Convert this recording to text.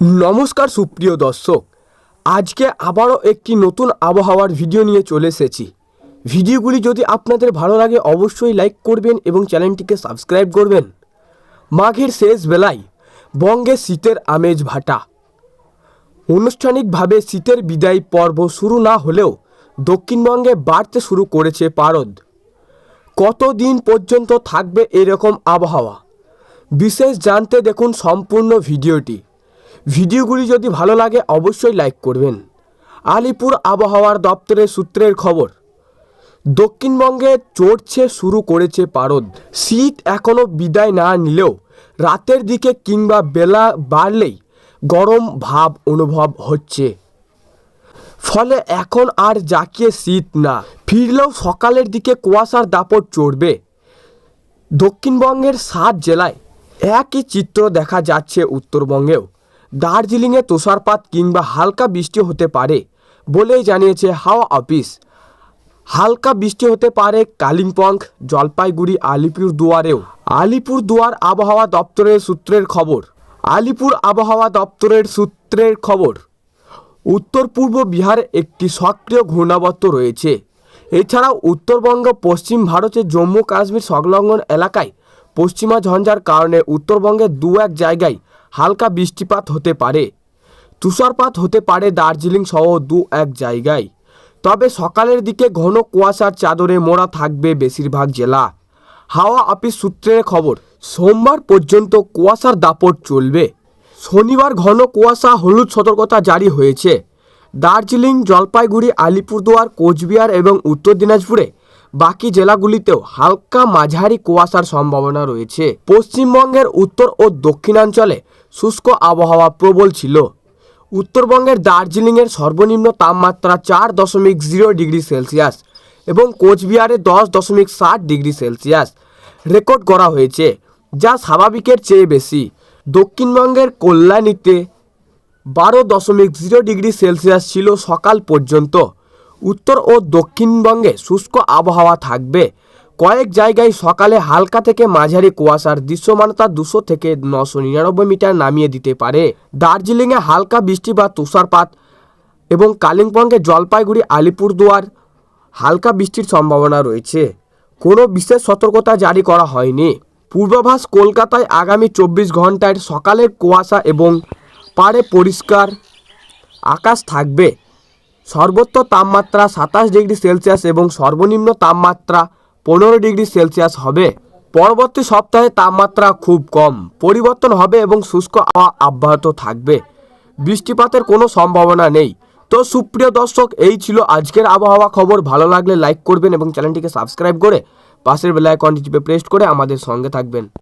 নমস্কার সুপ্রিয় দর্শক, আজকে আবারও একটি নতুন আবহাওয়ার ভিডিও নিয়ে চলে এসেছি। ভিডিওগুলি যদি আপনাদের ভালো লাগে অবশ্যই লাইক করবেন এবং চ্যানেলটিকে সাবস্ক্রাইব করবেন। মাঘের শেষ বেলায় বঙ্গে শীতের আমেজ ভাটা। আনুষ্ঠানিকভাবে শীতের বিদায় পর্ব শুরু না হলেও দক্ষিণবঙ্গে বাড়তে শুরু করেছে পারদ। কতদিন পর্যন্ত থাকবে এরকম আবহাওয়া? বিশেষ জানতে দেখুন সম্পূর্ণ ভিডিওটি। ভিডিওগুলি যদি ভালো লাগে, অবশ্যই লাইক করবেন। আলিপুর আবহাওয়ার দপ্তরের সূত্রের খবর, দক্ষিণবঙ্গে চড়ছে শুরু করেছে পারদ। শীত এখনও বিদায় না নিলেও রাতের দিকে কিংবা বেলা বাড়লেই গরম ভাব অনুভব হচ্ছে। ফলে এখন আর জাকিয়ে শীত না। ফিরলেও সকালের দিকে কুয়াশার দাপট চড়বে। দক্ষিণবঙ্গের সাত জেলায় একই চিত্র দেখা যাচ্ছে উত্তরবঙ্গেও। দার্জিলিংয়ে তুষারপাত কিংবা হালকা বৃষ্টি হতে পারে বলেই জানিয়েছে হাওয়া অফিস। হালকা বৃষ্টি হতে পারে কালিম্পং, জলপাইগুড়ি আলিপুরদুয়ারেও আলিপুরদুয়ার আবহাওয়া দপ্তরের সূত্রের খবর। আলিপুর আবহাওয়া দপ্তরের সূত্রের খবর, উত্তর পূর্ব বিহারে একটি সক্রিয় ঘূর্ণাবর্ত রয়েছে। এছাড়াও উত্তরবঙ্গ, পশ্চিম ভারতের জম্মু কাশ্মীর সংলগ্ন এলাকায় পশ্চিমা ঝঞ্ঝার কারণে উত্তরবঙ্গের দু এক জায়গায় হালকা বৃষ্টিপাত হতে পারে। তুষারপাত হতে পারে দার্জিলিং সহ দু এক জায়গায়। তবে সকালের দিকে ঘন কুয়াশার চাদরে মোড়া থাকবে বেশিরভাগ জেলা। হাওয়া অফিস সূত্রের খবর, সোমবার পর্যন্ত কুয়াশার দাপট চলবে। শনিবার ঘন কুয়াশা, হলুদ সতর্কতা জারি হয়েছে। দার্জিলিং, জলপাইগুড়ি, আলিপুরদুয়ার, কোচবিহার এবং উত্তর দিনাজপুরে বাকি জেলাগুলিতেও হালকা মাঝারি কুয়াশার সম্ভাবনা রয়েছে। পশ্চিমবঙ্গের উত্তর ও দক্ষিণাঞ্চলে শুষ্ক আবহাওয়া প্রবল ছিল। উত্তরবঙ্গের দার্জিলিংয়ের সর্বনিম্ন তাপমাত্রা চার দশমিক জিরো ডিগ্রি সেলসিয়াস এবং কোচবিহারে দশ দশমিক ষাট ডিগ্রি সেলসিয়াস রেকর্ড করা হয়েছে, যা স্বাভাবিকের চেয়ে বেশি। দক্ষিণবঙ্গের কল্যাণীতে বারো দশমিক জিরো ডিগ্রি সেলসিয়াস ছিল সকাল পর্যন্ত। উত্তর ও দক্ষিণবঙ্গে শুষ্ক আবহাওয়া থাকবে। কয়েক জায়গায় সকালে হালকা থেকে মাঝারি কুয়াশার দৃশ্যমানতা দুশো থেকে নশো নিরানব্বই মিটার নামিয়ে দিতে পারে। দার্জিলিংয়ে হালকা বৃষ্টি বা তুষারপাত এবং কালিম্পংয়ে জলপাইগুড়ি, আলিপুরদুয়ার হালকা বৃষ্টির সম্ভাবনা রয়েছে। কোনো বিশেষ সতর্কতা জারি করা হয়নি। পূর্বাভাস কলকাতায় আগামী চব্বিশ ঘন্টায় সকালের কুয়াশা এবং পাড়ে পরিষ্কার আকাশ থাকবে। সর্বোচ্চ তাপমাত্রা সাতাশ ডিগ্রি সেলসিয়াস এবং সর্বনিম্ন তাপমাত্রা পনেরো ডিগ্রি সেলসিয়াস হবে। পরবর্তী সপ্তাহে তাপমাত্রা খুব কম, পরিবর্তন হবে এবং শুষ্ক আবহাওয়া অব্যাহত থাকবে। বৃষ্টিপাতের কোনো সম্ভাবনা নেই। তো সুপ্রিয় দর্শক, এই ছিল আজকের আবহাওয়া খবর। ভালো লাগলে লাইক করবেন এবং চ্যানেলটিকে সাবস্ক্রাইব করে পাশের বেলায় আইকনটি প্রেস করে আমাদের সঙ্গে থাকবেন।